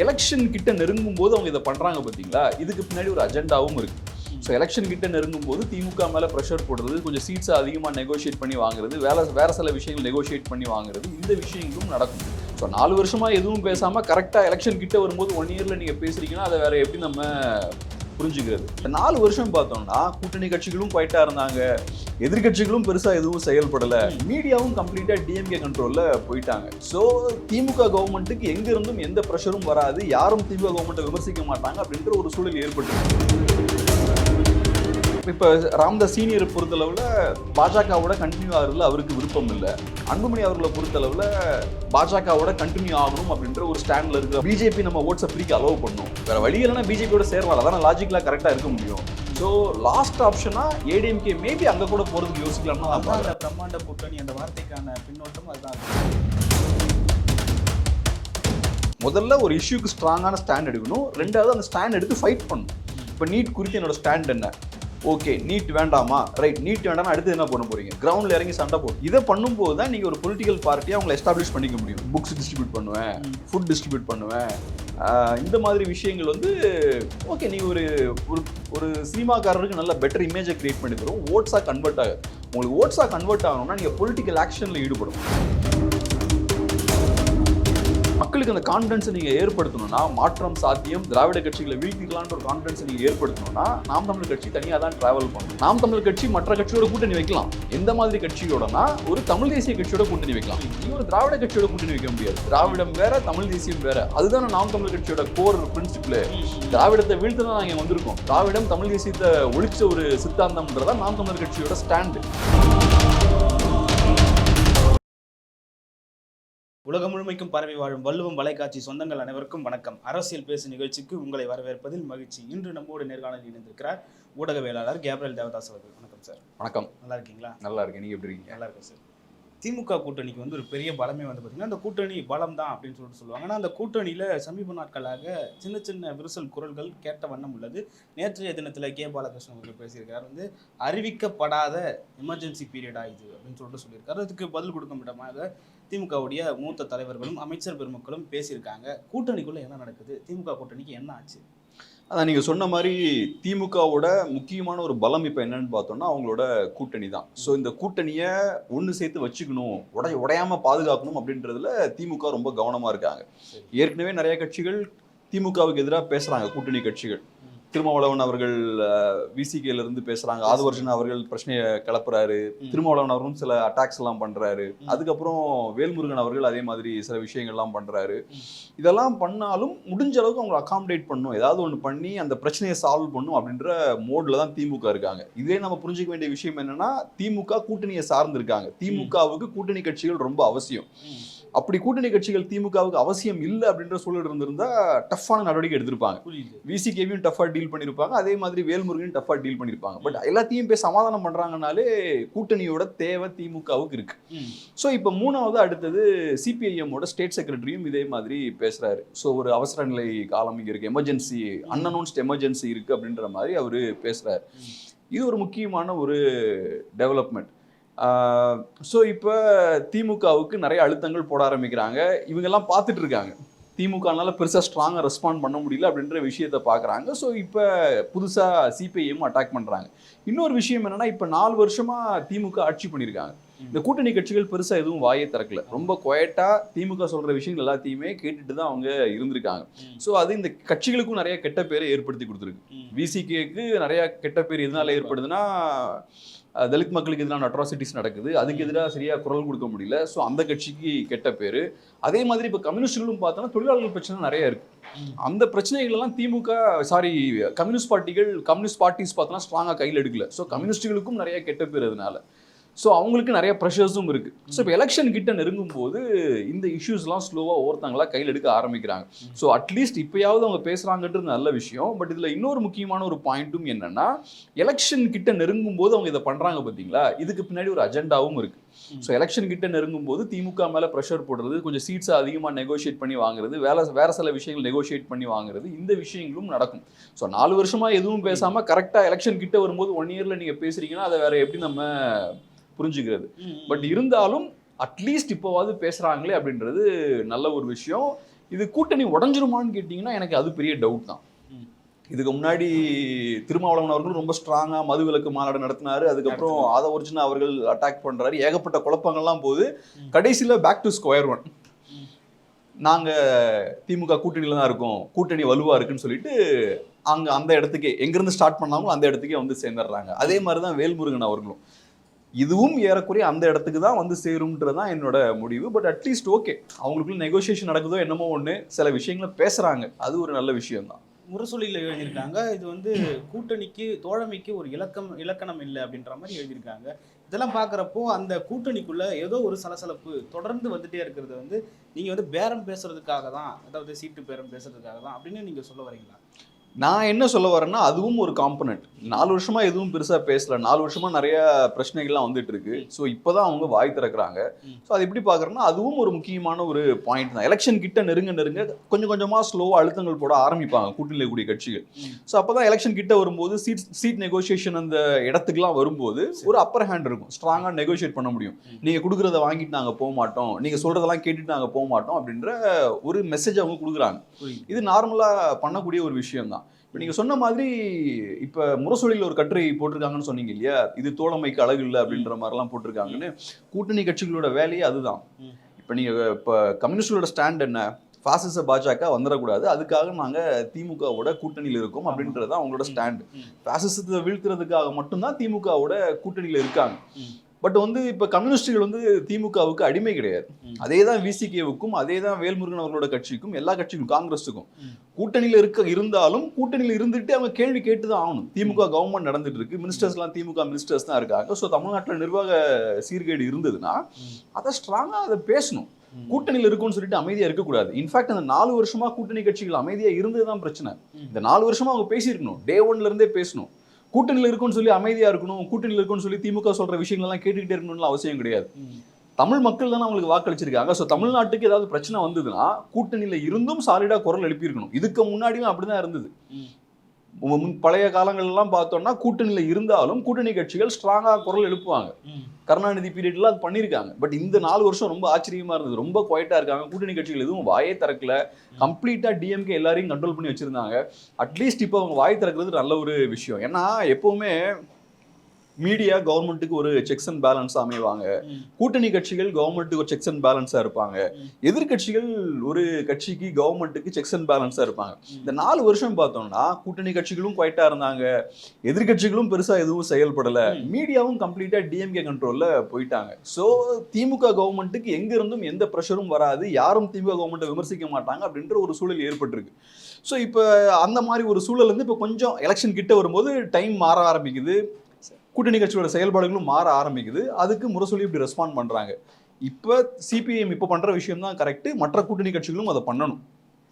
Election கிட்ட நெருங்கும் போது அவங்க இதை பண்றாங்க பாத்தீங்களா இதுக்கு பின்னாடி ஒரு அஜெண்டாவும் இருக்கு. ஸோ எலெக்ஷன் கிட்ட நெருங்கும் போது திமுக மேல ப்ரெஷர் போடுறது கொஞ்சம் சீட்ஸை அதிகமாக நெகோஷியேட் பண்ணி வாங்குறது வேலை வேற சில விஷயங்கள் நெகோஷியேட் பண்ணி வாங்குறது இந்த விஷயங்களும் நடக்கும். ஸோ நாலு வருஷமா எதுவும் பேசாமல் கரெக்டாக எலெக்ஷன் கிட்ட வரும்போது ஒன் இயரில் நீங்கள் பேசுறீங்கன்னா அதை வேற எப்படி நம்ம புரிஞ்சுக்கிறது. நாலு வருஷம் பார்த்தோம்னா கூட்டணி கட்சிகளும் குவைட்டா இருந்தாங்க. எதிர்க்கட்சிகளும் பெருசா எதுவும் செயல்படல. மீடியாவும் கம்ப்ளீட்டா டிஎம்கே கண்ட்ரோல்ல போயிட்டாங்க. ஸோ திமுக கவர்மெண்ட்டுக்கு எங்க இருந்தும் எந்த ப்ரெஷரும் வராது. யாரும் திமுக கவர்மெண்ட்டை விமர்சிக்க மாட்டாங்க அப்படின்ற ஒரு சூழல் ஏற்பட்டு இப்போ ராம்தாஸ் சீனியரை பொறுத்தளவில் பாஜகவோட கண்டினியூ ஆகுறதுல அவருக்கு விருப்பம் இல்லை. அன்புமணி அவர்களை பொறுத்தளவில் பாஜகவோட கண்டினியூ ஆகணும் அப்படின்ற ஒரு ஸ்டாண்ட்ல இருக்கு பிஜேபி நம்ம ஓட்ஸை ஃப்ரீக்கு அலோவ் பண்ணும். வேற வழி இல்லைன்னா பிஜேபியோட சேர்வாள் அதான் லாஜிக்கலாக கரெக்டாக இருக்க முடியும். ஸோ லாஸ்ட் ஆப்ஷனா ஏடிஎம்கே மேபி அங்கே கூட போகிறதுக்கு யோசிக்கலாம்னு அதான் அந்த பிரம்மாண்ட கூட்டணி அந்த வார்த்தைக்கான பின்னோட்டம் அதுதான். முதல்ல ஒரு இஷ்யூக்கு ஸ்ட்ராங்கான ஸ்டாண்ட் எடுக்கணும். ரெண்டாவது அந்த ஸ்டாண்ட் எடுத்து ஃபைட் பண்ணணும். இப்போ நீட் குறித்து என்னோட ஸ்டாண்ட் என்ன? ஓகே நீட் வேண்டாமா? ரைட் நீட் வேண்டாம் அடுத்து என்ன பண்ண போறீங்க? கிரவுண்ட்ல இறங்கி சண்டை போடும் இதை பண்ணும்போது தான் நீங்க ஒரு பொலிட்டிக்கல் பார்ட்டியை அவங்களை எஸ்டாப்ளிஷ் பண்ணிக்க முடியும். புக்ஸ் டிஸ்ட்ரிபியூட் பண்ணுவேன் ஃபுட் டிஸ்ட்ரிபியூட் பண்ணுவேன். இந்த மாதிரி விஷயங்கள் வந்து ஓகே நீ ஒரு ஒரு ஒரு சினிமாக்காரருக்கு நல்ல பெட்டர் இமேஜை கிரியேட் பண்ணி தரும். ஓட்ஸாக கன்வெர்ட் ஆகுது. உங்களுக்கு ஓட்ஸாக கன்வெர்ட் ஆகணும்னா நீங்கள் பொலிட்டிக்கல் ஆக்ஷனில் ஈடுபடும் மக்களுக்கு அந்த கான்ஃபிடன்ஸை நீங்கள் ஏற்படுத்தணும்னா மாற்றம் சாத்தியம் திராவிட கட்சிகளை வீழ்த்திக்கலான்ற ஒரு கான்ஃபிடன்ஸை நீங்கள் ஏற்படுத்தணும்னா நாம் தமிழ் கட்சி தனியாக தான் டிராவல் பண்ணணும். நாம் தமிழ் கட்சி மற்ற கட்சியோட கூட்டணி வைக்கலாம். எந்த மாதிரி கட்சியோடனா ஒரு தமிழ் தேசிய கட்சியோட கூட்டணி வைக்கலாம். நீ ஒரு திராவிட கட்சியோட கூட்டணி வைக்க முடியாது. திராவிடம் வேற தமிழ் தேசியம் வேற. அதுதானே நாம் தமிழ் கட்சியோட கோர் பிரின்சிபிள் திராவிடத்தை வீழ்த்து தான் நாங்கள் வந்திருக்கோம். திராவிடம் தமிழ் தேசியத்தை ஒழிச்ச ஒரு சித்தாந்தம்ன்றதான் நாம் தமிழர் கட்சியோட ஸ்டாண்டு உலகம் முழுமைக்கும் பரவி வாழும் வள்ளுவம் வலைக்காட்சி சொந்தங்கள் அனைவருக்கும் வணக்கம். அரசியல் பேசு நிகழ்ச்சிக்கு உங்களை வரவேற்பதில் மகிழ்ச்சி. இன்று நம்மோடு நேர்காணலில் இணைந்திருக்கிறார் ஊடகவியலாளர் கேப்ரல் தேவதாஸ் அவர்கள். வணக்கம் சார். வணக்கம். நல்லா இருக்கீங்களா? நல்லா இருக்கேன். நீங்க எப்படி இருக்கீங்க? நல்லா இருக்கும் சார். திமுக கூட்டணிக்கு வந்து ஒரு பெரிய பலமே வந்து பார்த்தீங்கன்னா அந்த கூட்டணி பலம் தான் அப்படின்னு சொல்லிட்டு சொல்லுவாங்க. ஆனால் அந்த கூட்டணியில் சமீப நாட்களாக சின்ன சின்ன விரிசல் குரல்கள் கேட்ட வண்ணம் உள்ளது. நேற்றைய தினத்தில் கே. பாலகிருஷ்ணன் அவர்கள் பேசியிருக்காரு வந்து அறிவிக்கப்படாத எமர்ஜென்சி பீரியடா இது அப்படின்னு சொல்லிட்டு சொல்லியிருக்காரு. அதுக்கு பதில் கொடுக்கும் விதமாக திமுகவுடைய மூத்த தலைவர்களும் அமைச்சர் பெருமக்களும் பேசியிருக்காங்க. கூட்டணிக்குள்ள என்ன நடக்குது? திமுக கூட்டணிக்கு என்ன ஆச்சு? அதான் நீங்கள் சொன்ன மாதிரி திமுகவோட முக்கியமான ஒரு பலம் இப்போ என்னன்னு பார்த்தோம்னா அவங்களோட கூட்டணி தான். ஸோ இந்த கூட்டணியை ஒன்று சேர்த்து வச்சுக்கணும் உடை உடையாம பாதுகாக்கணும் அப்படின்றதுல திமுக ரொம்ப கவனமாக இருக்காங்க. ஏற்கனவே நிறைய கட்சிகள் திமுகவுக்கு எதிராக பேசுகிறாங்க கூட்டணி கட்சிகள். திருமாவளவன் அவர்கள் விசிகேல இருந்து பேசுறாங்க. ஆதுவர்ஜன் அவர்கள் பிரச்சனையை கிளப்புறாரு. திருமாவளவன் அவர்களும் சில அட்டாக்ஸ் எல்லாம் பண்றாரு. அதுக்கப்புறம் வேல்முருகன் அவர்கள் அதே மாதிரி சில விஷயங்கள்லாம் பண்றாரு. ம். இதெல்லாம் பண்ணாலும் முடிஞ்ச அளவுக்கு அவங்க அகாமடேட் பண்ணும். ஏதாவது ஒன்று பண்ணி அந்த பிரச்சனையை சால்வ் பண்ணும் அப்படின்ற மோட்ல தான் திமுக இருக்காங்க. இதே நம்ம புரிஞ்சுக்க வேண்டிய விஷயம் என்னன்னா திமுக கூட்டணியை சார்ந்திருக்காங்க. திமுகவுக்கு கூட்டணி கட்சிகள் ரொம்ப அவசியம். அப்படி கூட்டணி கட்சிகள் திமுகவுக்கு அவசியம் இல்லை அப்படின்ற சூழல் இருந்திருந்தா டஃப்பான நடவடிக்கை எடுத்திருப்பாங்க. விசிகேவியும் டஃபாக டீல் பண்ணியிருப்பாங்க அதே மாதிரி வேல்முருகன் டஃபாக டீல் பண்ணியிருப்பாங்க பட் எல்லாத்தையும் போய் சமாதானம் பண்ணுறாங்கனாலே கூட்டணியோட தேவை திமுகவுக்கு இருக்கு. ஸோ இப்போ மூணாவது அடுத்தது சிபிஐஎம்மோட ஸ்டேட் செக்ரட்டரியும் இதே மாதிரி பேசுறாரு. ஸோ ஒரு அவசர நிலை காலம் இங்கே இருக்கு. எமர்ஜென்சி அன்அனௌன்ஸ்ட் எமர்ஜென்சி இருக்கு அப்படின்ற மாதிரி அவர் பேசுறாரு. இது ஒரு முக்கியமான ஒரு டெவலப்மெண்ட் ஸோ இப்போ திமுகவுக்கு நிறைய அழுத்தங்கள் போட ஆரம்பிக்கிறாங்க. இவங்கெல்லாம் பார்த்துட்டு இருக்காங்க திமுகனால பெருசாக ஸ்ட்ராங்காக ரெஸ்பாண்ட் பண்ண முடியல அப்படின்ற விஷயத்த பார்க்குறாங்க. ஸோ இப்போ புதுசாக சிபிஐஎம் அட்டாக் பண்ணுறாங்க இன்னொரு விஷயம் என்னன்னா இப்போ நாலு வருஷமாக திமுக ஆட்சி பண்ணியிருக்காங்க. இந்த கூட்டணி கட்சிகள் பெருசாக எதுவும் வாயை திறக்கல. ரொம்ப குவைட்டாக திமுக சொல்கிற விஷயங்கள் எல்லாத்தையுமே கேட்டுட்டு தான் அவங்க இருந்திருக்காங்க. ஸோ அது இந்த கட்சிகளுக்கும் நிறைய கெட்ட பேரை ஏற்படுத்தி கொடுத்துருக்கு. விசிகேக்கு நிறைய கெட்ட பேர் எதனால ஏற்படுதுன்னா தலித் மக்களுக்கு எதிரான அட்ராசிட்டிஸ் நடக்குது. அதுக்கு எதிராக சரியா குரல் கொடுக்க முடியல. ஸோ அந்த கட்சிக்கு கெட்ட பேர். அதே மாதிரி இப்போ கம்யூனிஸ்டுகளும் பார்த்தோன்னா தொழிலாளர்கள் பிரச்சனை நிறைய இருக்கு. அந்த பிரச்சனைகள் எல்லாம் திமுக சாரி கம்யூனிஸ்ட் பார்ட்டிகள் கம்யூனிஸ்ட் பார்ட்டிஸ் பார்த்தோன்னா ஸ்ட்ராங்காக கையில் எடுக்கல. ஸோ கம்யூனிஸ்டுகளுக்கும் நிறைய கெட்ட பேர் அதனால. ஸோ அவங்களுக்கு நிறைய ப்ரெஷர்ஸும் இருக்குது ஸோ இப்போ எலெக்ஷன் கிட்ட நெருங்கும் போது இந்த இஷ்யூஸ்லாம் ஸ்லோவாக ஒவ்வொருத்தங்களா கையில் எடுக்க ஆரம்பிக்கிறாங்க. ஸோ அட்லீஸ்ட் இப்போயாவது அவங்க பேசுகிறாங்கன்றது நல்ல விஷயம். பட் இதில் இன்னொரு முக்கியமான ஒரு பாயிண்ட்டும் என்னென்னா எலெக்ஷன் கிட்ட நெருங்கும் போது அவங்க இதை பண்ணுறாங்க பார்த்தீங்களா இதுக்கு பின்னாடி ஒரு அஜெண்டாவும் இருக்குது ஸோ எலெக்ஷன் கிட்ட நெருங்கும் போது திமுக மேலே ப்ரெஷர் போடுறது கொஞ்சம் சீட்ஸை அதிகமாக நெகோஷியேட் பண்ணி வாங்குறது வேலை வேறு சில விஷயங்கள் நெகோஷியேட் பண்ணி வாங்குறது இந்த விஷயங்களும் நடக்கும். ஸோ நாலு வருஷமாக எதுவும் பேசாமல் கரெக்டாக எலெக்ஷன் கிட்ட வரும்போது ஒன் இயரில் நீங்கள் பேசுகிறீங்கன்னா அதை வேறு எப்படி நம்ம புரிஞ்சுக்கிறது. பட் இருந்தாலும் அட்லீஸ்ட் இப்போவாவது பேசுறாங்களே அப்படின்றது நல்ல ஒரு விஷயம். இது கூட்டணி உடஞ்சிருமான்னு கேட்டிங்கன்னா எனக்கு அது பெரிய டவுட் தான். இதுக்கு முன்னாடி திருமாவளவன் அவர்கள் ரொம்ப ஸ்ட்ராங்காக மதுவிலக்கு மாநாடு நடத்தினாரு. அதுக்கப்புறம் ஆத ஒரிஜினா அவர்கள் அட்டாக் பண்றாரு. ஏகப்பட்ட குழப்பங்கள்லாம் போகுது. ம். கடைசியில பேக் டு ஸ்கொயர் ஒன் ம். நாங்க திமுக கூட்டணியில தான் இருக்கோம். கூட்டணி வலுவா இருக்குன்னு சொல்லிட்டு அங்க அந்த இடத்துக்கே எங்கிருந்து ஸ்டார்ட் பண்ணாங்களோ அந்த இடத்துக்கே வந்து சேர்ந்துடுறாங்க. அதே மாதிரி தான் வேல்முருகன் அவர்களும். இதுவும் ஏறக்குறைய அந்த இடத்துக்கு தான் வந்து சேரும்ன்றது தான் என்னோட முடிவு. பட் அட்லீஸ்ட் ஓகே அவங்களுக்குள்ள நெகோசியேஷன் நடக்குதோ என்னமோ ஒன்று சில விஷயங்களை பேசுகிறாங்க அது ஒரு நல்ல விஷயம் தான் முரசொலியில் எழுதியிருக்காங்க. இது வந்து கூட்டணிக்கு தோழமைக்கு ஒரு இலக்கம் இலக்கணம் இல்லை அப்படின்ற மாதிரி எழுதியிருக்காங்க. இதெல்லாம் பார்க்குறப்போ அந்த கூட்டணிக்குள்ளே ஏதோ ஒரு சலசலப்பு தொடர்ந்து வந்துட்டே இருக்கிறது வந்து நீங்கள் வந்து பேரம் பேசுறதுக்காக தான் அதாவது சீட்டு பேரம் பேசுறதுக்காக தான் அப்படின்னு நீங்கள் சொல்ல வரீங்களா? நான் என்ன சொல்ல வரேன்னா அதுவும் ஒரு காம்பனண்ட் நாலு வருஷமா எதுவும் பெருசா பேசல. நாலு வருஷமா நிறைய பிரச்சனைகள்லாம் வந்துட்டு இருக்கு ஸோ இப்போதான் அவங்க வாய் திறக்கிறாங்க. ஸோ அது எப்படி பார்க்கறேன்னா அதுவும் ஒரு முக்கியமான ஒரு பாயிண்ட் தான். எலெக்ஷன் கிட்ட நெருங்க நெருங்க கொஞ்சம் கொஞ்சமா ஸ்லோவா அழுத்தங்கள் போட ஆரம்பிப்பாங்க. கூட்டணியில் கூடிய கட்சிகள். ஸோ அப்பதான் எலெக்ஷன் கிட்ட வரும்போது சீட் சீட் நெகோசியேஷன் அந்த இடத்துக்குலாம் வரும்போது ஒரு அப்பர் ஹேண்ட் இருக்கும். ஸ்ட்ராங்கா நெகோஷியேட் பண்ண முடியும். நீங்க கொடுக்குறத வாங்கிட்டு நாங்க போக மாட்டோம். நீங்க சொல்றதெல்லாம் கேட்டுட்டு நாங்க போக மாட்டோம் அப்படின்ற ஒரு மெசேஜ் அவங்க கொடுக்குறாங்க. இது நார்மலா பண்ணக்கூடிய ஒரு விஷயம் தான் இப்போ நீங்க சொன்ன மாதிரி இப்ப முரசொலியில் ஒரு கட்டுரை போட்டிருக்காங்கன்னு சொன்னீங்க இல்லையா? இது தோழமைக்கு அழகு இல்லை அப்படின்ற மாதிரிலாம் போட்டிருக்காங்கன்னு. கூட்டணி கட்சிகளோட வேலையே அதுதான். இப்போ நீங்க இப்ப கம்யூனிஸ்டோட ஸ்டாண்ட் என்ன? பாசிச பாஜக வந்துடக்கூடாது. அதுக்காக நாங்க திமுகவோட கூட்டணியில் இருக்கோம் அப்படின்றது தான் அவங்களோட ஸ்டாண்ட். பாசிசத்தை வீழ்த்துறதுக்காக மட்டும்தான் திமுகவோட கூட்டணியில் இருக்காங்க. பட் வந்து இப்ப கம்யூனிஸ்டுகள் வந்து திமுகவுக்கு அடிமை கிடையாது. அதே தான் விசிகேவுக்கும் அதே தான் வேல்முருகன் அவர்களோட கட்சிக்கும் எல்லா கட்சிக்கும் காங்கிரஸுக்கும். கூட்டணியில இருக்க இருந்தாலும் கூட்டணியில இருந்துட்டு அவங்க கேள்வி கேட்டு தான் ஆகணும் திமுக கவர்மெண்ட் நடந்துட்டு இருக்கு மினிஸ்டர்ஸ்லாம் திமுக மினிஸ்டர்ஸ் தான் இருக்காங்க ஸோ தமிழ்நாட்டுல நிர்வாக சீர்கேடு இருந்ததுன்னா. அதை ஸ்ட்ராங்கா அதை பேசணும். கூட்டணியில இருக்கும்னு சொல்லிட்டு அமைதியா இருக்கக்கூடாது இன்ஃபேக்ட் அந்த நாலு வருஷமா கூட்டணி கட்சிகள் அமைதியா இருந்தது தான் பிரச்சனை. இந்த நாலு வருஷமா அவங்க பேசியிருக்கணும் டே ஒன்ல இருந்தே பேசணும் கூட்டணியில இருக்கும்னு சொல்லி அமைதியா இருக்கணும் கூட்டணியில இருக்கும்னு சொல்லி திமுக சொல்ற விஷயங்கள் எல்லாம் கேட்டுக்கிட்டே இருக்கணும்னு அவசியம் கிடையாது. தமிழ் மக்கள் தானே அவங்களுக்கு வாக்களிச்சிருக்காங்க ஸோ தமிழ்நாட்டுக்கு ஏதாவது பிரச்சனை வந்ததுன்னா கூட்டணியில இருந்தும் சாலிடா குரல் எழுப்பியிருக்கணும் இதுக்கு முன்னாடியும் அப்படிதான் இருந்தது. முன் பழைய காலங்கள்லாம் பார்த்தோம்னா கூட்டணியில இருந்தாலும் கூட்டணி கட்சிகள் ஸ்ட்ராங்கா குரல் எழுப்புவாங்க. கருணாநிதி பீரியட்ல அது பண்ணியிருக்காங்க. பட் இந்த நாலு வருஷம் ரொம்ப ஆச்சரியமா இருந்தது. ரொம்ப குவைட்டா இருக்காங்க. கூட்டணி கட்சிகள் எதுவும் வாயே திறக்கல. கம்ப்ளீட்டா டிஎம்கே எல்லாரையும் கண்ட்ரோல் பண்ணி வச்சிருந்தாங்க. அட்லீஸ்ட் இப்போ அவங்க வாய் திறக்கிறது நல்ல ஒரு விஷயம். ஏன்னா எப்பவுமே மீடியா கவர்மெண்ட்டுக்கு ஒரு செக்ஸ் அண்ட் பேலன்ஸ் அமைவாங்க. கூட்டணி கட்சிகள் கவர்மெண்ட்டுக்கு ஒரு செக்ஸ் அண்ட் பேலன்ஸா இருப்பாங்க. ம். எதிர்க்கட்சிகள் ஒரு கட்சிக்கு கவர்மெண்ட்டுக்கு செக்ஸ் அண்ட் பேலன்ஸா இருப்பாங்க. இந்த நாலு வருஷம் பார்த்தோம்னா கூட்டணி கட்சிகளும் குவைட்டா இருந்தாங்க. எதிர்க்கட்சிகளும் பெருசா எதுவும் செயல்படல. மீடியாவும் கம்ப்ளீட்டா டிஎம்கே கண்ட்ரோல்ல போயிட்டாங்க. சோ திமுக கவர்மெண்ட்டுக்கு எங்க இருந்தும் எந்த ப்ரெஷரும் வராது. யாரும் திமுக கவர்மெண்ட்டை விமர்சிக்க மாட்டாங்க அப்படின்ற ஒரு சூழல் ஏற்பட்டிருக்கு. ஸோ இப்போ அந்த மாதிரி ஒரு சூழல் வந்து இப்போ கொஞ்சம் எலெக்ஷன் கிட்ட வரும்போது டைம் மாற ஆரம்பிக்குது. கூட்டணி கட்சியோட செயல்பாடுகளும் மாற ஆரம்பிக்குது. அதுக்கு முரசொலி இப்படி ரெஸ்பாண்ட் பண்ணுறாங்க இப்போ சிபிஎம் இப்போ பண்ணுற விஷயம் தான் கரெக்டு மற்ற கூட்டணி கட்சிகளும் அதை பண்ணணும்.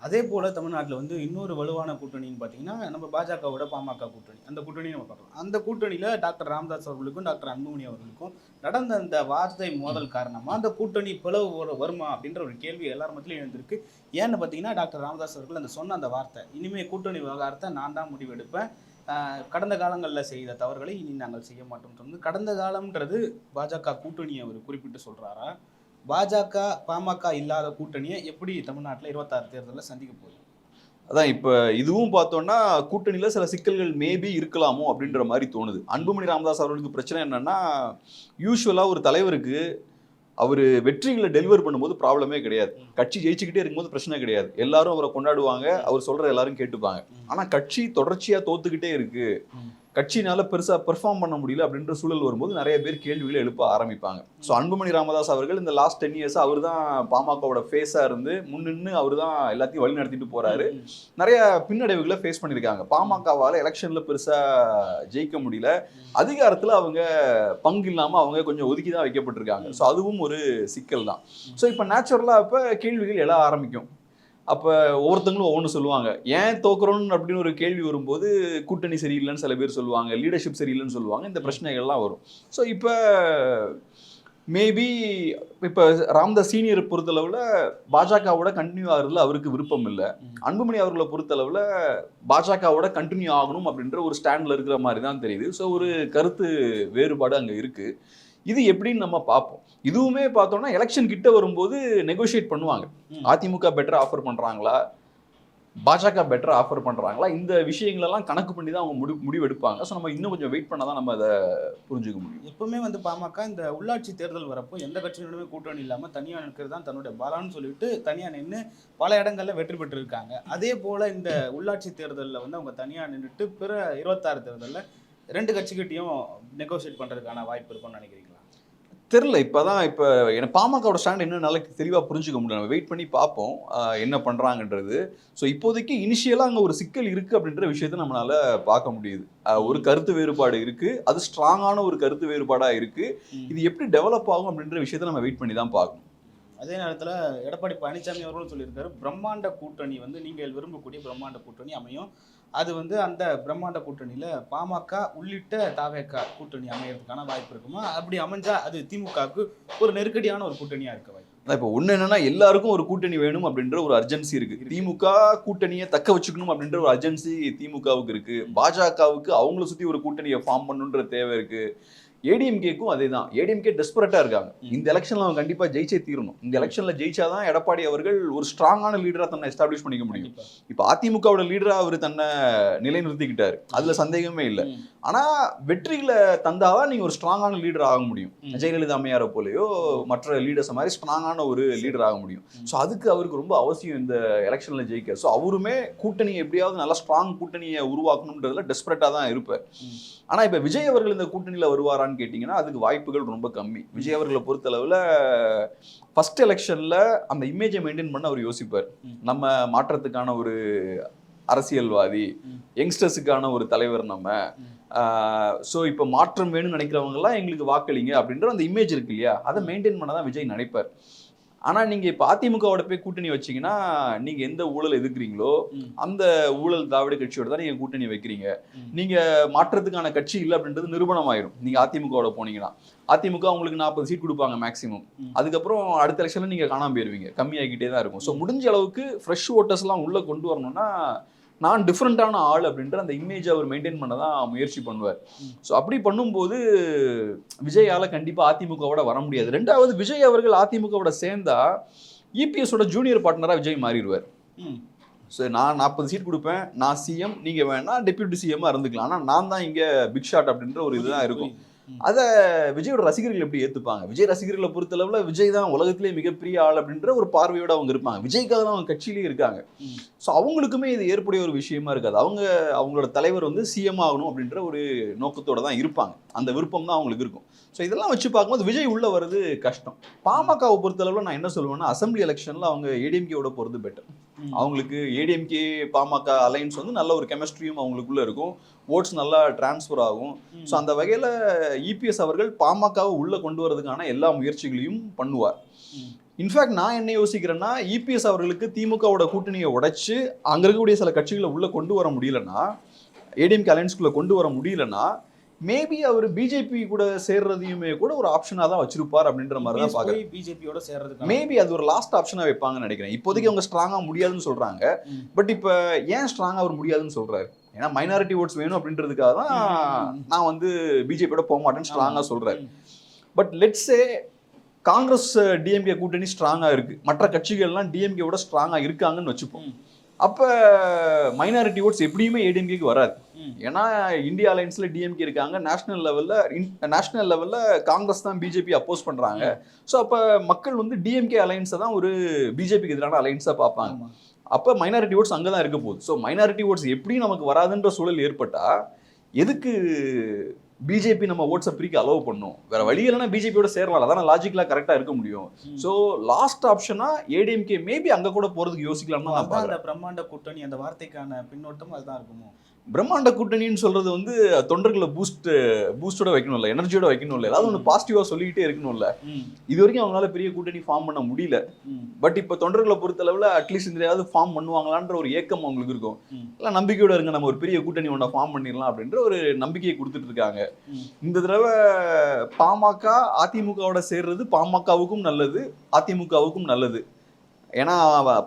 அதே போல் தமிழ்நாட்டில் வந்து இன்னொரு வலுவான கூட்டணின்னு பார்த்தீங்கன்னா நம்ம பாஜகவோட பாமக கூட்டணி. அந்த கூட்டணியை நம்ம பார்க்கலாம். அந்த கூட்டணியில் டாக்டர் ராமதாஸ் அவர்களுக்கும் டாக்டர் அன்புமணி அவர்களுக்கும் நடந்த அந்த வார்த்தை மோதல் காரணமாக அந்த கூட்டணி பிளவு வருமா அப்படின்ற ஒரு கேள்வி எல்லார் மத்தியிலும் எழுந்திருக்கு. ஏன்னு பார்த்தீங்கன்னா டாக்டர் ராமதாஸ் அவர்கள் அந்த சொன்ன அந்த வார்த்தை இனிமேல் கூட்டணி விவகாரத்தை நான் தான் முடிவெடுப்பேன் கடந்த காலங்களில் செய்த தவறுகளை இனி நாங்கள் செய்ய மாட்டோம். வந்து கடந்த காலம்ன்றது பாஜக கூட்டணியை அவர் குறிப்பிட்டு சொல்கிறாரா பாஜக பாமக இல்லாத கூட்டணியை எப்படி தமிழ்நாட்டில் இருபத்தாறு தேர்தலில் சந்திக்க போகுது? அதான் இப்போ இதுவும் பார்த்தோம்னா கூட்டணியில் சில சிக்கல்கள் மேபி இருக்கலாமோ அப்படின்ற மாதிரி தோணுது. அன்புமணி ராமதாஸ் அவர்களுக்கு பிரச்சனை என்னன்னா யூஸ்வலாக ஒரு தலைவருக்கு அவர் வெற்றிகளை டெலிவர் பண்ணும்போது ப்ராப்ளமே கிடையாது. கட்சி ஜெயிச்சுக்கிட்டே இருக்கும்போது பிரச்சனை கிடையாது. எல்லாரும் அவரை கொண்டாடுவாங்க அவர் சொல்ற எல்லாரும் கேட்டுப்பாங்க. ஆனா கட்சி தொடர்ச்சியா தோத்துக்கிட்டே இருக்கு. கட்சினால பெருசா பெர்ஃபார்ம் பண்ண முடியல அப்படின்ற சூழல் வரும்போது நிறைய பேர் கேள்விகளை எழுப்ப ஆரம்பிப்பாங்க. ஸோ அன்புமணி ராமதாஸ் அவர்கள் இந்த லாஸ்ட் டென் இயர்ஸ் அவர் தான் பாமகவோட ஃபேஸா இருந்து முன்னின்று அவர் தான் எல்லாத்தையும் வழி நடத்திட்டு போறாரு. ம். நிறைய பின்னடைவுகளை ஃபேஸ் பண்ணியிருக்காங்க. பாமகவால எலெக்ஷன்ல பெருசா ஜெயிக்க முடியல. அதிகாரத்துல அவங்க பங்கு இல்லாம அவங்க கொஞ்சம் ஒதுக்கி தான் வைக்கப்பட்டிருக்காங்க ஸோ அதுவும் ஒரு சிக்கல் தான் ஸோ இப்போ நேச்சுரலா அப்ப கேள்விகள் எழ ஆரம்பிக்கும். அப்ப ஒவ்வொருத்தங்களும் ஒவ்வொன்று சொல்லுவாங்க. ஏன் தோக்குறோம் அப்படின்னு ஒரு கேள்வி வரும்போது கூட்டணி சரியில்லைன்னு சில பேர் சொல்லுவாங்க லீடர்ஷிப் சரியில்லைன்னு சொல்லுவாங்க இந்த பிரச்சனைகள்லாம் வரும். ஸோ இப்போ மேபி இப்போ ராம்தாஸ் சீனியர் பொறுத்தளவில் பாஜகவோட கண்டினியூ ஆகுறதுல அவருக்கு விருப்பம் இல்லை. அன்புமணி அவர்களை பொறுத்தளவில் பாஜகவோட கண்டினியூ ஆகணும் அப்படின்ற ஒரு ஸ்டாண்டில் இருக்கிற மாதிரி தான் தெரியுது. ஸோ ஒரு கருத்து வேறுபாடு அங்கே இருக்கு. இது எப்படின்னு நம்ம பார்ப்போம். இதுவுமே பார்த்தோம்னா எலெக்ஷன் கிட்ட வரும்போது நெகோஷியேட் பண்ணுவாங்க. அதிமுக பெட்டரா ஆஃபர் பண்றாங்களா? பாஜக பெட்டரா ஆஃபர் பண்றாங்களா? இந்த விஷயங்களெல்லாம் கணக்கு பண்ணி தான் அவங்க முடி முடிவு எடுப்பாங்க ஸோ நம்ம இன்னும் கொஞ்சம் வெயிட் பண்ணா தான் நம்ம அதை புரிஞ்சுக்க முடியும். எப்பவுமே வந்து பாமக இந்த உள்ளாட்சி தேர்தல் வரப்போ எந்த கட்சியினுமே கூட்டணி இல்லாம தனியா நிற்கிறது தான் தன்னுடைய பலான்னு சொல்லிட்டு தனியா நின்று பல இடங்கள்ல வெற்றி பெற்றிருக்காங்க. அதே போல இந்த உள்ளாட்சி தேர்தலில் வந்து அவங்க தனியா நின்றுட்டு பிற இருபத்தாறு தேர்தலில் ரெண்டு கட்சிகிட்டையும் நெகோஷியேட் பண்றதுக்கான வாய்ப்பு இருக்கும்னு நினைக்கிறீங்களா தெரில இப்போதான் இப்போ எனக்கு பாமகவோட ஸ்டாண்ட் என்ன நல்லா தெளிவாக புரிஞ்சுக்க முடியல. நம்ம வெயிட் பண்ணி பார்ப்போம் என்ன பண்ணுறாங்கன்றது ஸோ இப்போதைக்கு இனிஷியலாக அங்கே ஒரு சிக்கல் இருக்குது அப்படின்ற விஷயத்த நம்மளால பார்க்க முடியுது. ஒரு கருத்து வேறுபாடு இருக்குது அது ஸ்ட்ராங்கான ஒரு கருத்து வேறுபாடாக இருக்குது. இது எப்படி டெவலப் ஆகும் அப்படின்ற விஷயத்த நம்ம வெயிட் பண்ணி தான் பார்க்கணும். அதே நேரத்துல எடப்பாடி பழனிசாமி அவர்களும் சொல்லியிருக்காரு பிரம்மாண்ட கூட்டணி வந்து நீங்கள் விரும்பக்கூடிய பிரம்மாண்ட கூட்டணி அமையும். அது வந்து அந்த பிரம்மாண்ட கூட்டணியில பாமக உள்ளிட்ட தாவேக்கா கூட்டணி அமையறதுக்கான வாய்ப்பு இருக்குமா? அப்படி அமைஞ்சா அது திமுகவுக்கு ஒரு நெருக்கடியான ஒரு கூட்டணியா இருக்க வாய்ப்பு இப்போ ஒன்று என்னன்னா எல்லாருக்கும் ஒரு கூட்டணி வேணும் அப்படின்ற ஒரு அர்ஜென்சி இருக்கு. திமுக கூட்டணியை தக்க வச்சுக்கணும் அப்படின்ற ஒரு அர்ஜென்சி திமுகவுக்கு இருக்கு. பாஜகவுக்கு அவங்கள சுத்தி ஒரு கூட்டணியை ஃபார்ம் பண்ணுன்ற தேவை இருக்கு. ஏடிஎம்கேக்கும் அதே தான் ஏடிஎம்கே டெஸ்பரட்டாக இருக்காங்க. இந்த எலெக்ஷனில் அவங்க கண்டிப்பாக ஜெயிச்சே தீரணும். இந்த எலெக்ஷனில் ஜெயிச்சாதான் எடப்பாடி அவர்கள் ஒரு ஸ்ட்ராங்கான லீடராக தன்னை எஸ்டாப்ளிஷ் பண்ணிக்க முடியும். இப்போ அதிமுகவோட லீடராக அவர் தன்னை நிலைநிறுத்திக்கிட்டாரு. அதுல சந்தேகமே இல்லை. ம். ஆனா வெற்றிகளை தந்தாதான் நீங்க ஒரு ஸ்ட்ராங்கான லீடர் ஆக முடியும். ஜெயலலிதா அம்மையாரை போலயோ மற்ற லீடர்ஸ் மாதிரி ஸ்ட்ராங்கான ஒரு லீடர் ஆக முடியும். ஸோ அதுக்கு அவருக்கு ரொம்ப அவசியம் இந்த எலெக்ஷன்ல ஜெயிக்க. ஸோ அவருமே கூட்டணியை எப்படியாவது நல்லா ஸ்ட்ராங் கூட்டணியை உருவாக்கணுன்றதுல டெஸ்பரேட்டா தான் இருப்பார். ம். ஆனா இப்ப விஜய் அவர்கள் இந்த கூட்டணியில வருவாரான்னு கேட்டீங்கன்னா அதுக்கு வாய்ப்புகள் ரொம்ப கம்மி விஜய் அவர்களை பொறுத்தளவுல ஃபர்ஸ்ட் எலெக்ஷன்ல அந்த இமேஜை மெயின்டைன் பண்ண அவர் யோசிப்பார். நம்ம மாற்றத்துக்கான ஒரு அரசியல்வாதி. யங்ஸ்டர்ஸுக்கான ஒரு தலைவர் நம்ம. ஸோ இப்போ மாற்றம் வேணும்னு நினைக்கிறவங்கலாம் எங்களுக்கு வாக்களிங்க அப்படின்ற அந்த இமேஜ் இருக்கு இல்லையா அதை மெயின்டைன் பண்ண தான் விஜய் நினைப்பார் ஆனா நீங்க இப்போ அதிமுகவோட போய் கூட்டணி வச்சீங்கன்னா நீங்க எந்த ஊழல் எதிர்க்கிறீங்களோ. அந்த ஊழல் திராவிட கட்சியோட தான் நீங்க கூட்டணி வைக்கிறீங்க. ம். நீங்க மாற்றத்துக்கான கட்சி இல்லை அப்படின்றது நிரூபணம் ஆயிரும் நீங்க அதிமுகவோட போனீங்கன்னா. அதிமுக உங்களுக்கு நாற்பது சீட் கொடுப்பாங்க மேக்ஸிமம். அதுக்கப்புறம் அடுத்த எலெக்ஷன்ல நீங்க காணாம போயிருவீங்க. கம்மியாகிட்டே தான் இருக்கும். ஸோ முடிஞ்ச அளவுக்கு ஃப்ரெஷ் ஓட்டர்ஸ்லாம் உள்ள கொண்டு வரணும்னா நான் டிஃப்ரெண்ட்டான ஆள் அப்படின்ற அந்த இமேஜ் அவர் மெயின்டைன் பண்ண தான் முயற்சி பண்ணுவார். ஸோ அப்படி பண்ணும்போது விஜயால கண்டிப்பா அதிமுகவோட வர முடியாது ரெண்டாவது விஜய் அவர்கள் அதிமுகவோட சேர்ந்தா இபிஎஸோட ஜூனியர் பார்ட்னரா விஜய் மாறிடுவார். ஸோ நான் நாற்பது சீட் கொடுப்பேன் நான் சிஎம் நீங்க வேணா டெப்யூட்டி சிஎம்மா இருந்துக்கலாம் ஆனால் நான் தான் இங்க பிக் ஷாட் அப்படின்ற ஒரு இதுதான் இருக்கும். அதை விஜயோட ரசிகர்கள் எப்படி ஏத்துப்பாங்க? விஜய் ரசிகர்களை பொறுத்தளவுல விஜய் தான் உலகத்திலே மிகப்பெரிய ஆள் அப்படின்ற ஒரு பார்வையோட அவங்க இருப்பாங்க. விஜய்க்காக தான் அவங்க கட்சியிலேயே இருக்காங்க. ஸோ அவங்களுக்குமே இது ஏற்புடைய ஒரு விஷயமா இருக்காது. அவங்க அவங்களோட தலைவர் வந்து சிஎம் ஆகணும் அப்படின்ற ஒரு நோக்கத்தோட தான் இருப்பாங்க. அந்த விருப்பம் தான் அவங்களுக்கு இருக்கும். ஸோ இதெல்லாம் வச்சு பார்க்கும்போது விஜய் உள்ள வர்றது கஷ்டம். பாமகவை பொறுத்தளவுல நான் என்ன சொல்லுவேன்னா அசம்பிளி எலெக்ஷன்ல அவங்க ஏடிஎம்கேவோட போறது பெட்டர். அவங்களுக்கு ஏடிஎம்கே பாமக அலைன்ஸ் வந்து நல்ல ஒரு கெமிஸ்ட்ரியும் அவங்களுக்குள்ள இருக்கும். ஓட்ஸ் நல்லா டிரான்ஸ்ஃபர் ஆகும். ஸோ அந்த வகையில் இபிஎஸ் அவர்கள் பாமகவை உள்ள கொண்டு வரதுக்கான எல்லா முயற்சிகளையும் பண்ணுவார். இன்ஃபேக்ட் நான் என்ன யோசிக்கிறேன்னா இபிஎஸ் அவர்களுக்கு திமுகவோட கூட்டணியை உடைச்சு அங்க இருக்கக்கூடிய சில கட்சிகளை உள்ள கொண்டு வர முடியலன்னா ஏடிஎம்கே அலைன்ஸ்குள்ள கொண்டு வர முடியலன்னா மேபி அவர் பிஜேபி கூட சேர்றதையுமே கூட ஒரு ஆப்ஷனாக தான் வச்சிருப்பார் அப்படின்ற மாதிரி தான் பார்க்குறேன் போய் பிஜேபியோட சேர்றதுக்கான மேபி அது ஒரு லாஸ்ட் ஆப்ஷனாக வைப்பாங்கன்னு நினைக்கிறேன் இப்போதைக்கு அவங்க ஸ்ட்ராங்காக முடியாதுன்னு சொல்றாங்க ம். பட் இப்போ ஏன் ஸ்ட்ராங்காக அவர் முடியாதுன்னு சொல்றாரு ஏன்னா மைனாரிட்டி ஓட்ஸ் வேணும் அப்படின்றதுக்காக தான். நான் வந்து பிஜேபியோட போக மாட்டேன்னு ஸ்ட்ராங்காக ம். பட் லெட்ஸே காங்கிரஸ் டிஎம்கே கூட்டணி ஸ்ட்ராங்காக இருக்கு மற்ற கட்சிகள்லாம் டிஎம்கேவோட ஸ்ட்ராங்காக இருக்காங்கன்னு வச்சுப்போம். அப்போ மைனாரிட்டி ஓட்ஸ் எப்படியுமே ஏடிஎம்கேக்கு வராது. ஏன்னா இந்தியா அலைன்ஸ்ல டிஎம்கே இருக்காங்க நேஷனல் லெவல்ல நேஷனல் லெவல்ல காங்கிரஸ் தான் பிஜேபி அப்போஸ் பண்றாங்க ஸோ அப்போ மக்கள் வந்து டிஎம்கே அலைன்ஸை தான் ஒரு பிஜேபிக்கு எதிரான அலைன்ஸாக பார்ப்பாங்க. அப்போ மைனாரிட்டி ஓட்ஸ் அங்கே தான் இருக்க போகுது. ஸோ மைனாரிட்டி ஓட்ஸ் எப்படி நமக்கு வராதுன்ற சூழல் ஏற்பட்டா எதுக்கு பிஜேபி நம்ம ஓட்ஸை பிரிக்க அலோவ் பண்ணும்? வேற வழி இல்லைன்னா பிஜேபியோட சேரலாம். அதான லாஜிக்கலாக கரெக்டாக இருக்க முடியும். ஸோ லாஸ்ட் ஆப்ஷனா ஏடிஎம்கே மேபி அங்கே கூட போகிறதுக்கு யோசிக்கலாம்னு அந்த பிரம்மாண்ட கூட்டணி அந்த வார்த்தைக்கான பின்னோட்டம் அதுதான் இருக்குமோ? பிரம்மாண்ட கூட்டணின்னு சொல்றது வந்து தொண்டர்களை பூஸ்ட் பூஸ்டோட வைக்கணும்ல எனர்ஜியோட வைக்கணும்ல ஏதாவது ஒன்று பாசிட்டிவாக சொல்லிக்கிட்டே இருக்கணும்ல. இது வரைக்கும் அவங்களால பெரிய கூட்டணி ஃபார்ம் பண்ண முடியல. பட் இப்போ தொண்டர்களை பொறுத்தளவில் அட்லீஸ்ட் இந்த ஏதாவது ஃபார்ம் பண்ணுவாங்களான்ற ஒரு ஏக்கம் அவங்களுக்கு இருக்கும். எல்லாம் நம்பிக்கையோட இருங்க நம்ம ஒரு பெரிய கூட்டணி ஒன்றை ஃபார்ம் பண்ணிடலாம் அப்படின்ற ஒரு நம்பிக்கையை கொடுத்துட்டு இருக்காங்க. இந்த தடவை பாமக அதிமுகவோட சேர்றது பாமகவுக்கும் நல்லது அதிமுகவுக்கும் நல்லது ஏன்னா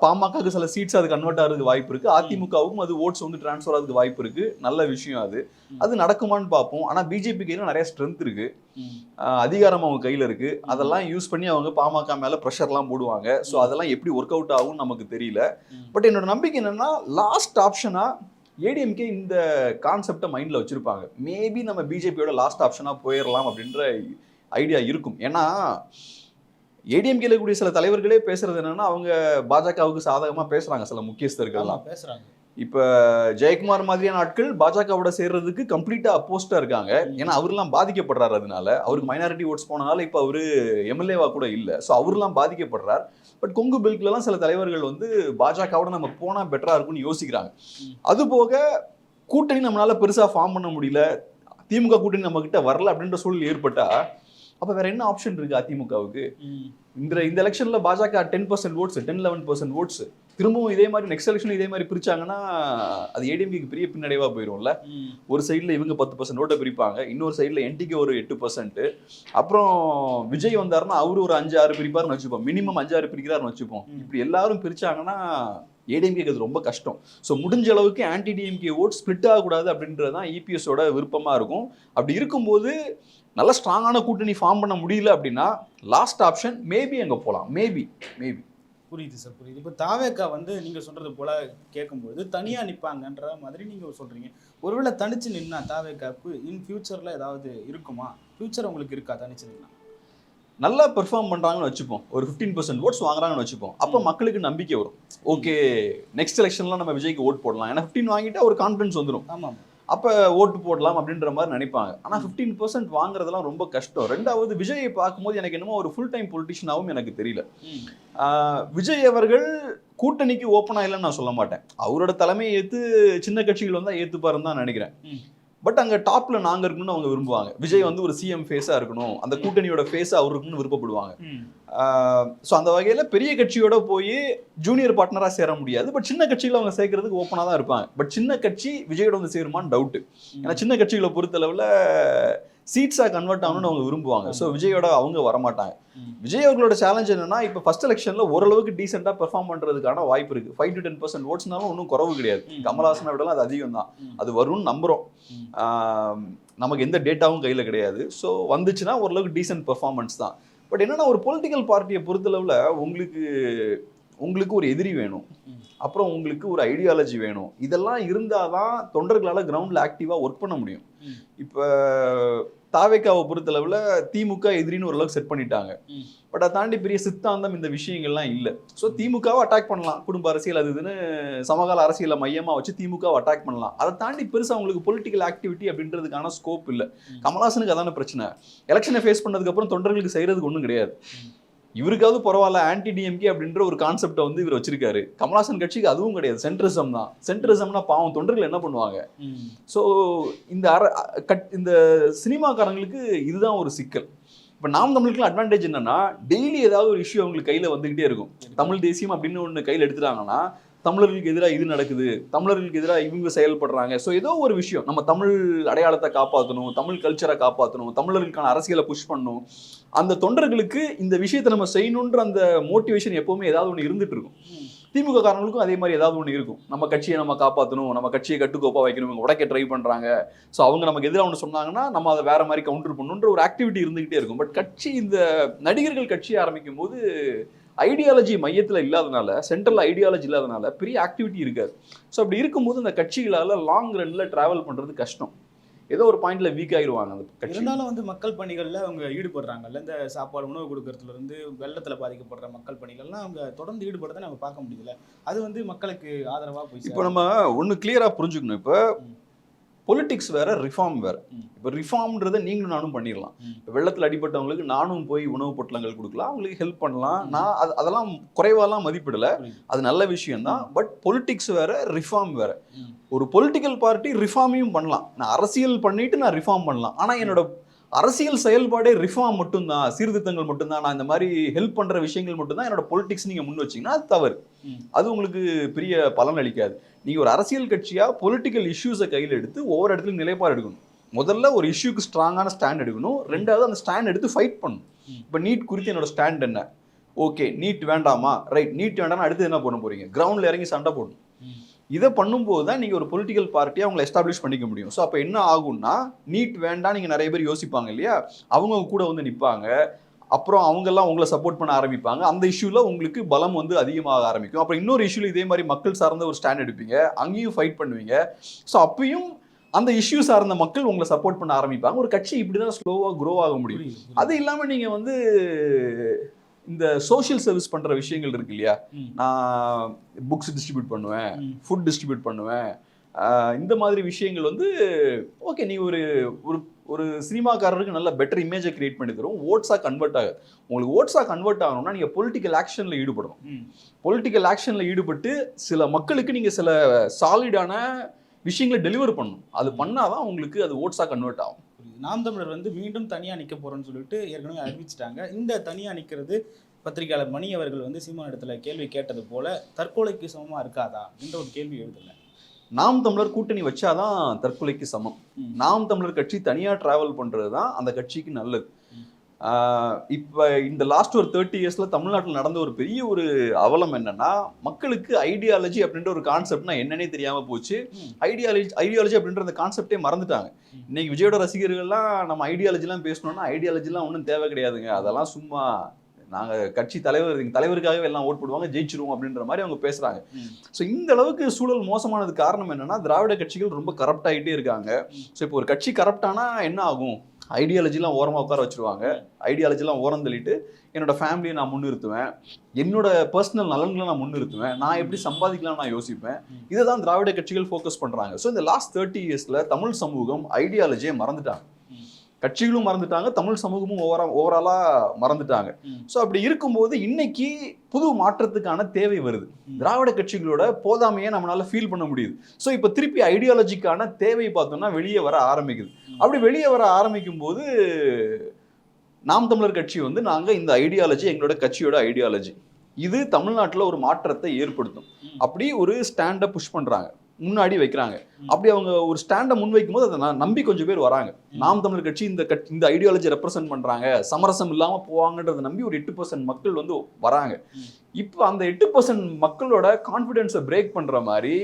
பாமகக்கு சில சீட்ஸ் அது கன்வெர்ட் ஆகிறதுக்கு வாய்ப்பு இருக்கு. அதிமுகவுக்கும் அது ஓட்ஸ் வந்து டிரான்ஸ்ஃபர் ஆகிறதுக்கு வாய்ப்பு இருக்கு. நல்ல விஷயம் அது. அது நடக்குமான்னு பார்ப்போம். ஆனா பிஜேபி கையில நிறைய ஸ்ட்ரென்த் இருக்கு. அதிகாரம் அவங்க கையில இருக்கு. அதெல்லாம் யூஸ் பண்ணி அவங்க பாமக மேல ப்ரெஷர்லாம் போடுவாங்க. ஸோ அதெல்லாம் எப்படி ஒர்க் அவுட் ஆகும் நமக்கு தெரியல. பட் என்னோட நம்பிக்கை என்னன்னா லாஸ்ட் ஆப்ஷனா ஏடிஎம்கே இந்த கான்செப்டை மைண்ட்ல வச்சிருப்பாங்க. மேபி நம்ம பிஜேபியோட லாஸ்ட் ஆப்ஷனா போயிடலாம் அப்படின்ற ஐடியா இருக்கும். ஏன்னா ஏடிஎம்கேல கூடிய சில தலைவர்களே பேசுறது என்னன்னா அவங்க பாஜகவுக்கு சாதகமா பேசுறாங்க சில முக்கியஸ்தர்கள்லாம். பேசுறாங்க. இப்ப ஜெயக்குமார் மாதிரியான ஆட்கள் பாஜகவோட சேர்றதுக்கு கம்ப்ளீட்டா அப்போஸ்டா இருக்காங்க. ஏன்னா அவர்லாம் பாதிக்கப்படுறாரு அதனால. அவருக்கு மைனாரிட்டி ஓட்ஸ் போனனால இப்ப அவரு எம்எல்ஏவா கூட இல்ல. ஸோ அவர்லாம் பாதிக்கப்படுறார். பட் கொங்கு பெல்ட்லாம் சில தலைவர்கள் வந்து பாஜகவோட நம்ம போனா பெட்டரா இருக்கும்னு யோசிக்கிறாங்க. அது போக கூட்டணி நம்மளால பெருசா ஃபார்ம் பண்ண முடியல. திமுக கூட்டணி நம்ம கிட்ட வரல அப்படின்ற சூழல் ஏற்பட்டா அப்ப வேற என்ன ஆப்ஷன் இருக்கு அதிமுகவுக்கு. இந்த இந்த எலெக்ஷன்ல BJP ten percent votes ten eleven percent votes திரும்பவும் இதே மாதிரி நெக்ஸ்ட் எலெக்ஷன் இதே மாதிரி பிரிச்சாங்கன்னா அது ஏடிஎம்கேக்கு பெரிய பின்னடைவா போயிடும்ல ம். ஒரு சைடில் இவங்க பத்து பர்சன்ட் ஓட்டை பிரிப்பாங்க இன்னொரு சைடில் என்டிக்கு ஒரு எட்டு பர்சன்ட் அப்புறம் விஜய் வந்தாருன்னா அவரு ஒரு அஞ்சு ஆறு பிரிப்பாருன்னு வச்சுப்போம் மினிமம் அஞ்சு ஆறு பிரிக்கிறாருன்னு வச்சுப்போம். இப்படி எல்லாரும் பிரிச்சாங்கன்னா ஏடிஎம்கேக்கு அது ரொம்ப கஷ்டம். ஸோ முடிஞ்ச அளவுக்கு ஆன்டி டிஎம்கே ஓட் ஸ்பிளிட் ஆகக்கூடாது அப்படின்றது தான் இபிஎஸோட விருப்பமாக இருக்கும். அப்படி இருக்கும்போது நல்ல ஸ்ட்ராங்கான கூட்டணி ஃபார்ம் பண்ண முடியல அப்படின்னா லாஸ்ட் ஆப்ஷன் மேபி அங்கே போகலாம் மேபி மேபி புரியுது சார் புரியுது. இப்போ தாவேக்கா வந்து நீங்கள் சொல்கிறது போல் கேட்கும்போது தனியாக நிற்பாங்கன்ற மாதிரி நீங்கள் சொல்கிறீங்க ஒருவேளை தனிச்சு நின்னா தாவேக்காவுக்கு இன் ஃபியூச்சரில் ஏதாவது இருக்குமா? ஃபியூச்சர் உங்களுக்கு இருக்கா? தனிச்சு நின்னா? நல்லா பெர்ஃபார்ம் பண்றாங்கன்னு வச்சுப்போம். ஒரு ஃபிஃப்டீன் பர்சன்ட் ஓட்ஸ் வாங்குறாங்கன்னு வச்சுப்போம். அப்போ மக்களுக்கு நம்பிக்கை வரும். ஓகே நெக்ஸ்ட் எலெக்ஷன்லாம் நம்ம விஜய்க்கு ஓட் போடலாம். ஏன்னா ஃபிஃப்டீன் வாங்கிட்டா ஒரு கான்ஃபிடன்ஸ் வந்துடும் ஆமா அப்போ ஓட்டு போடலாம் அப்படின்ற மாதிரி நினைப்பாங்க. ஆனால் ஃபிஃப்டீன் பர்சன்ட் வாங்குறதெல்லாம் ரொம்ப கஷ்டம். ரெண்டாவது விஜயை பார்க்கும்போது எனக்கு என்னமோ ஒரு ஃபுல் டைம் பொலிட்டிஷியனாகவும் எனக்கு தெரியல. விஜய் அவர்கள் கூட்டணிக்கு ஓப்பனாக இல்லைன்னு நான் சொல்ல மாட்டேன். அவரோட தலைமையை ஏற்று சின்ன கட்சிகள் வந்தால் ஏற்றுப்பாருன்னு தான் நினைக்கிறேன். பட் அங்கே டாப்ல நாங்கள் இருக்கணும்னு அவங்க விரும்புவாங்க. விஜய் வந்து ஒரு சிஎம் ஃபேஸாக இருக்கணும். அந்த கூட்டணியோட ஃபேஸாக அவர் இருக்கணும்னு விருப்பப்படுவாங்க. ஸோ அந்த வகையில் பெரிய கட்சியோட போய் ஜூனியர் பார்ட்னராக சேர முடியாது. பட் சின்ன கட்சியில் அவங்க சேர்க்கறதுக்கு ஓப்பனாக தான் இருப்பாங்க. பட் சின்ன கட்சி விஜயோட வந்து சேருமான்னு டவுட்டு ஏன்னா சின்ன கட்சிகளை பொறுத்தளவில் சீட்ஸாக கன்வெர்ட் ஆகணும்னு அவங்க விரும்புவாங்க. ஸோ விஜயோட அவங்க வரமாட்டாங்க. விஜய் அவர்களோட சேலஞ்ச் என்னன்னா இப்போ ஃபர்ஸ்ட் எலெக்ஷனில் ஓரளவுக்கு டீசெண்டாக பெர்ஃபார்ம் பண்ணுறதுக்கான வாய்ப்பு இருக்கு. ஃபைவ் டு டென் பர்சன்ட் ஓட்ஸ்னாலும் ஒன்றும் குறவு கிடையாது. கமல்ஹாசனை விடலாம் அது அதிகம் தான். அது வரும்னு நம்புகிறோம். நமக்கு எந்த டேட்டாவும் கையில் கிடையாது. ஸோ வந்துச்சுன்னா ஓரளவுக்கு டீசென்ட் பெர்ஃபார்மன்ஸ் தான். பட் என்னன்னா ஒரு பொலிட்டிக்கல் பார்ட்டியை பொறுத்தளவில் உங்களுக்கு உங்களுக்கு ஒரு எதிரி வேணும். அப்புறம் உங்களுக்கு ஒரு ஐடியாலஜி வேணும். இதெல்லாம் இருந்தால் தான் தொண்டர்களால் கிரவுண்டில் ஆக்டிவாக ஒர்க் பண்ண முடியும். இப்போ தாவேக்காவை பொறுத்தளவில் திமுக எதிரின்னு ஓரளவுக்கு செட் பண்ணிட்டாங்க. பட் அதை தாண்டி பெரிய சித்தாந்தம் இந்த விஷயங்கள்லாம் இல்லை. ஸோ திமுகவை அட்டாக் பண்ணலாம். குடும்ப அரசியல் அது இதுன்னு சமகால அரசியலை மையமாக வச்சு திமுகவை அட்டாக் பண்ணலாம். அதை தாண்டி பெருசாக அவங்களுக்கு பொலிட்டிக்கல் ஆக்டிவிட்டி அப்படின்றதுக்கான ஸ்கோப் இல்லை. கமலாசனுக்கு அதான பிரச்சனை. எலெக்ஷனை ஃபேஸ் பண்ணதுக்கப்புறம் தொண்டர்களுக்கு செய்யறதுக்கு ஒன்றும் கிடையாது. இவருக்காவது பரவாயில்ல ஆன்டி டிஎம்கே அப்படின்ற ஒரு கான்செப்டை வந்து இவர் வச்சிருக்காரு. கமலாசன் கட்சிக்கு அதுவும் கிடையாது சென்ட்ரிசம் தான். சென்ட்ரிசம்னா பாவம் தொண்டர்கள் என்ன பண்ணுவாங்க. ஸோ இந்த அர கட் இந்த சினிமாக்காரங்களுக்கு இதுதான் ஒரு சிக்கல். இப்போ நாம் தமிழுக்குலாம் அட்வான்டேஜ் என்னன்னா டெய்லி ஏதாவது ஒரு இஷ்யூ அவங்களுக்கு கையில் வந்துகிட்டே இருக்கும். தமிழ் தேசியம் அப்படின்னு ஒன்று கையில் எடுத்துட்டாங்கன்னா தமிழர்களுக்கு எதிராக இது நடக்குது தமிழர்களுக்கு எதிராக இவங்க செயல்படுறாங்க. ஸோ ஏதோ ஒரு விஷயம் நம்ம தமிழ் அடையாளத்தை காப்பாற்றணும் தமிழ் கல்ச்சரை காப்பாற்றணும் தமிழர்களுக்கான அரசியலை புஷ் பண்ணணும். அந்த தொண்டர்களுக்கு இந்த விஷயத்தை நம்ம செய்யணுன்ற அந்த மோட்டிவேஷன் எப்போவுமே ஏதாவது ஒன்று இருந்துட்டு இருக்கும். திமுக காரங்களுக்கும் அதே மாதிரி ஏதாவது ஒன்று இருக்கும். நம்ம கட்சியை நம்ம காப்பாற்றணும் நம்ம கட்சியை கட்டுக்கோப்பாக வைக்கணும் இவங்க உடைக்க ட்ரை பண்ணுறாங்க ஸோ அவங்க நமக்கு எதிராக ஒன்று சொன்னாங்கன்னா நம்ம அதை வேற மாதிரி கவுண்டர் பண்ணணுன்ற ஒரு ஆக்டிவிட்டி இருந்துகிட்டே இருக்கும். பட் கட்சி இந்த நடிகர்கள் கட்சி ஆரம்பிக்கும் போது ஐடியாலஜி மையத்தில் இல்லாதனால சென்ட்ரல் ஐடியாலஜி இல்லாதனால பெரிய ஆக்டிவிட்டி இருக்காது. ஸோ அப்படி இருக்கும்போது அந்த கட்சிகளால் லாங் ரன்ல டிராவல் பண்ணுறது கஷ்டம். ஏதோ ஒரு பாயிண்ட்ல வீக் ஆயிடுவாங்க அந்த இருந்தாலும் வந்து மக்கள் பணிகள்ல அவங்க ஈடுபடுறாங்கல்ல. இந்த சாப்பாடு உணவு கொடுக்கறதுல இருந்து வெள்ளத்துல பாதிக்கப்படுற மக்கள் பணிகள்லாம் அவங்க தொடர்ந்து ஈடுபடுறதை நம்ம பார்க்க முடியுதுல அது வந்து மக்களுக்கு ஆதரவா போய் இப்போ. நம்ம ஒன்று கிளியரா புரிஞ்சுக்கணும். இப்போ. பொலிட்டிக்ஸ் வேற ரிஃபார்ம் வேற. இப்போ ரிஃபார்ம்ன்றதை நீங்களும் நானும் பண்ணிடலாம். இப்போ வெள்ளத்தில் அடிபட்டவங்களுக்கு நானும் போய் உணவு பொட்டலங்கள் கொடுக்கலாம் அவங்களுக்கு ஹெல்ப் பண்ணலாம். நான் அது அதெல்லாம் குறைவாலாம் மதிப்பிடல. அது நல்ல விஷயம் தான் பட் பொலிட்டிக்ஸ் வேற ரிஃபார்ம் வேற. ஒரு பொலிட்டிக்கல் பார்ட்டி ரிஃபார்மையும் பண்ணலாம். நான் அரசியல் பண்ணிட்டு நான் ரிஃபார்ம் பண்ணலாம். ஆனா என்னோட அரசியல் செயல்பாடே ரிஃபார்ம் மட்டும்தான். சீர்திருத்தங்கள் மட்டும்தான். நான் இந்த மாதிரி ஹெல்ப் பண்ற விஷயங்கள் மட்டும்தான் என்னோட பொலிட்டிக்ஸ் நீங்க முன் வச்சீங்கன்னா அது தவறு. அது உங்களுக்கு பெரிய பலன் அளிக்காது. நீ ஒரு அரசியல் கட்சியாக பொலிட்டிக்கல் இஷ்யூஸை கையில் எடுத்து ஒவ்வொரு இடத்துலையும் நிலைப்பாடு எடுக்கணும். முதல்ல ஒரு இஷ்யூக்கு ஸ்ட்ராங்கான ஸ்டாண்ட் எடுக்கணும். ரெண்டாவது அந்த ஸ்டாண்ட் எடுத்து ஃபைட் பண்ணணும். இப்போ நீட் குறித்து என்னோட ஸ்டாண்ட் என்ன? ஓகே நீட் வேண்டாமா? ரைட் நீட் வேண்டாம்னா அடுத்து என்ன பண்ண போறீங்க? கிரவுண்டில் இறங்கி சண்டை போடணும். இதை பண்ணும்போது தான் நீங்கள் ஒரு பொலிட்டிக்கல் பார்ட்டியை அவங்களை எஸ்டாப்ளிஷ் பண்ணிக்க முடியும். ஸோ அப்போ என்ன ஆகும்னா நீட் வேண்டாம் நீங்கள் நிறைய பேர் யோசிப்பாங்க இல்லையா? அவங்க கூட வந்து நிற்பாங்க அப்புறம் அவங்கெல்லாம் உங்களை சப்போர்ட் பண்ண ஆரம்பிப்பாங்க. அந்த இஷ்யூவில் உங்களுக்கு பலம் வந்து அதிகமாக ஆரம்பிக்கும். அப்புறம் இன்னொரு இஷ்யூல இதே மாதிரி மக்கள் சார்ந்த ஒரு ஸ்டாண்ட் எடுப்பீங்க. அங்கேயும் ஃபைட் பண்ணுவீங்க. ஸோ அப்பயும் அந்த இஷ்யூ சார்ந்த மக்கள் உங்களை சப்போர்ட் பண்ண ஆரம்பிப்பாங்க. ஒரு கட்சி இப்படி தான் ஸ்லோவாக க்ரோ ஆக முடியும். அது இல்லாமல் நீங்கள் வந்து இந்த சோஷியல் சர்வீஸ் பண்ணுற விஷயங்கள் இருக்கு இல்லையா. நான் புக்ஸ் டிஸ்ட்ரிபியூட் பண்ணுவேன். ஃபுட் டிஸ்ட்ரிபியூட் பண்ணுவேன். இந்த மாதிரி விஷயங்கள் வந்து ஓகே நீ ஒரு ஒரு ஒரு சினிமாக்காரருக்கு நல்ல பெட்டர் இமேஜை கிரியேட் பண்ணி தரும். ஓட்ஸாக கன்வெர்ட் ஆகுது. உங்களுக்கு ஓட்ஸாக கன்வெர்ட் ஆகணும்னா நீங்கள் பொலிட்டிக்கல் ஆக்ஷனில் ஈடுபடணும். பொலிட்டிக்கல் ஆக்ஷனில் ஈடுபட்டு சில மக்களுக்கு நீங்கள் சில சாலிடான விஷயங்களை டெலிவர் பண்ணணும். அது பண்ணாதான் உங்களுக்கு அது ஓட்ஸாக கன்வெர்ட் ஆகும். நாம் தமிழர் வந்து மீண்டும் தனியா நிக்க போறோம்னு சொல்லிட்டு ஏற்கனவே அறிவிச்சிட்டாங்க. இந்த தனியா நிக்கிறது பத்திரிகையாளர் மணி அவர்கள் வந்து சீமான் இடத்துல கேள்வி கேட்டது போல தற்கொலைக்கு சமமா இருக்காதா? அப்படின்ற ஒரு கேள்வி எழுதல. நாம் தமிழர் கூட்டணி வச்சாதான் தற்கொலைக்கு சமம். நாம் தமிழர் கட்சி தனியாக டிராவல் பண்ணுறது தான் அந்த கட்சிக்கு நல்லது இப்ப இந்த லாஸ்ட் ஒரு தேர்ட்டி இயர்ஸ்ல தமிழ்நாட்டில் நடந்த ஒரு பெரிய ஒரு அவலம் என்னன்னா மக்களுக்கு ஐடியாலஜி அப்படின்ற ஒரு கான்செப்ட்னா என்னன்னே தெரியாம போச்சு. ஐடியாலஜி ஐடியாலஜி அப்படின்ற அந்த கான்செப்டே மறந்துட்டாங்க. இன்னைக்கு விஜயோட ரசிகர்கள்லாம் நம்ம ஐடியாலஜிலாம் பேசணும்னா ஐடியாலஜிலாம் ஒன்றும் தேவை கிடையாதுங்க அதெல்லாம் சும்மா நாங்க கட்சி தலைவர் எங்க தலைவருக்காகவே எல்லாம் ஓட் போடுவாங்க ஜெயிச்சிருவோம் அப்படின்ற மாதிரி அவங்க பேசுறாங்க. ம். ஸோ இந்த அளவுக்கு சூழல் மோசமானது காரணம் என்னன்னா திராவிட கட்சிகள் ரொம்ப கரப்ட் ஆகிட்டே இருக்காங்க. ஸோ இப்போ ஒரு கட்சி கரப்டானா என்ன ஆகும்? ஐடியாலஜிலாம் ஓரமாக உட்கார வச்சிருவாங்க. ஐடியாலஜிலாம் ஓரம் தள்ளிட்டு என்னோட ஃபேமிலியை நான் முன்னிறுத்துவேன். என்னோட பர்சனல் நலன்களை நான் முன்னிறுத்துவேன். நான் எப்படி சம்பாதிக்கலாம் நான் யோசிப்பேன். இதை தான் திராவிட கட்சிகள் ஃபோக்கஸ் பண்ணுறாங்க ஸோ இந்த லாஸ்ட் தேர்ட்டி இயர்ஸில் தமிழ் சமூகம் ஐடியாலஜியை மறந்துட்டாங்க. கட்சிகளும் மறந்துட்டாங்க தமிழ் சமூகமும் ஓவரா ஓவராலாக மறந்துட்டாங்க. ஸோ அப்படி இருக்கும்போது இன்னைக்கு புது மாற்றத்துக்கான தேவை வருது. திராவிட கட்சிகளோட போதாமையை நம்மளால ஃபீல் பண்ண முடியுது ஸோ இப்போ திருப்பி ஐடியாலஜிக்கான தேவை பார்த்தோம்னா வெளியே வர ஆரம்பிக்குது. அப்படி வெளியே வர ஆரம்பிக்கும் போது நாம் தமிழர் கட்சி வந்து நாங்கள் இந்த ஐடியாலஜி எங்களோட கட்சியோட ஐடியாலஜி இது தமிழ்நாட்டில் ஒரு மாற்றத்தை ஏற்படுத்தும். அப்படி ஒரு ஸ்டாண்டை புஷ் பண்ணுறாங்க முன்னாடி வைக்கிறாங்க. அப்படி அவங்க ஒரு ஸ்டாண்டை முன் வைக்கும்போது அதை நம்பி கொஞ்சம் பேர் வராங்க. நாம் தமிழர் கட்சி இந்த கட்சி இந்த ஐடியாலஜி ரெப்ரசென்ட் பண்றாங்க சமரசம் இல்லாம போவாங்கன்றதை நம்பி ஒரு எட்டு பர்சன்ட் மக்கள் வந்து வராங்க. இப்போ அந்த எட்டு பர்சன்ட் மக்களோட கான்ஃபிடென்ஸை பிரேக் பண்ற மாதிரி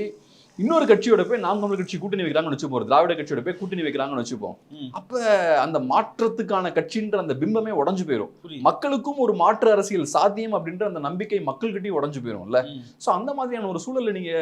இன்னொரு கட்சியோட போய் நாம் தமிழர் கட்சி கூட்டணி வைக்கிறாங்கன்னு வச்சுப்போம் திராவிட கட்சியோட போய் கூட்டணி வைக்கிறாங்கன்னு வச்சுப்போம். அப்ப அந்த மாற்றத்துக்கான கட்சின்ற அந்த பிம்பமே உடஞ்சு போயிடும். மக்களுக்கும் ஒரு மாற்று அரசியல் சாத்தியம் அப்படின்ற அந்த நம்பிக்கை மக்கள்கிட்டயும் உடஞ்சு போயிடும்ல ம். ஸோ அந்த மாதிரியான ஒரு சூழலை நீங்க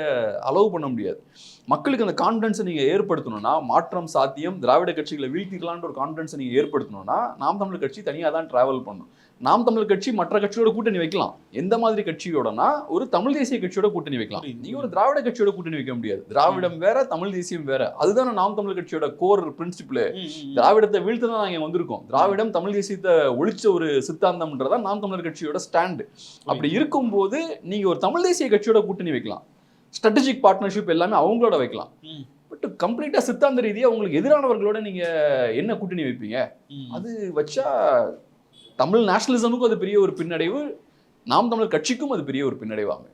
அலோவ் பண்ண முடியாது மக்களுக்கு அந்த கான்ஃபிடன்ஸை நீங்க ஏற்படுத்தணும்னா மாற்றம் சாத்தியம் திராவிட கட்சிகளை வீழ்த்திக்கலான்ற ஒரு கான்ஃபிடன்ஸை நீங்க ஏற்படுத்தணும்னா நாம் தமிழர் கட்சி தனியாக தான் டிராவல் பண்ணும் நாம் தமிழர் கட்சி மற்ற கட்சியோட கூட்டணி வைக்கலாம். எந்த மாதிரி கட்சியோடனா ஒரு தமிழ் தேசிய கட்சியோட கூட்டணி வைக்கலாம். நீங்க ஒரு திராவிட கட்சியோட கூட்டணி வைக்க முடியாது. திராவிடம் வேற தமிழ் தேசியம் வேற. அதுதானே நாம் தமிழர் கட்சியோட கோர் பிரின்சிபிள். திராவிடத்தை வீழ்த்த தான் நாங்க வந்திருக்கோம். திராவிடம் தமிழ் தேசியத்தை ஒழிச்ச ஒரு சித்தாந்தம்ன்றதான் நாம் தமிழர் கட்சியோட ஸ்டாண்டு அப்படி இருக்கும்போது நீங்க ஒரு தமிழ் தேசிய கட்சியோட கூட்டணி வைக்கலாம். ஸ்ட்ராட்டஜிக் பார்ட்னர்ஷிப் எல்லாமே அவங்களோட வைக்கலாம். பட் கம்ப்ளீட்டா சித்தாந்த ரீதியா உங்களுக்கு எதிரானவர்களோட நீங்க என்ன கூட்டணி வைப்பீங்க. அது வச்சா தமிழ் நேஷனலிசமுக்கும் அது பெரிய ஒரு பின்னடைவு நாம் தமிழர் கட்சிக்கும் அது பெரிய ஒரு பின்னடைவாங்க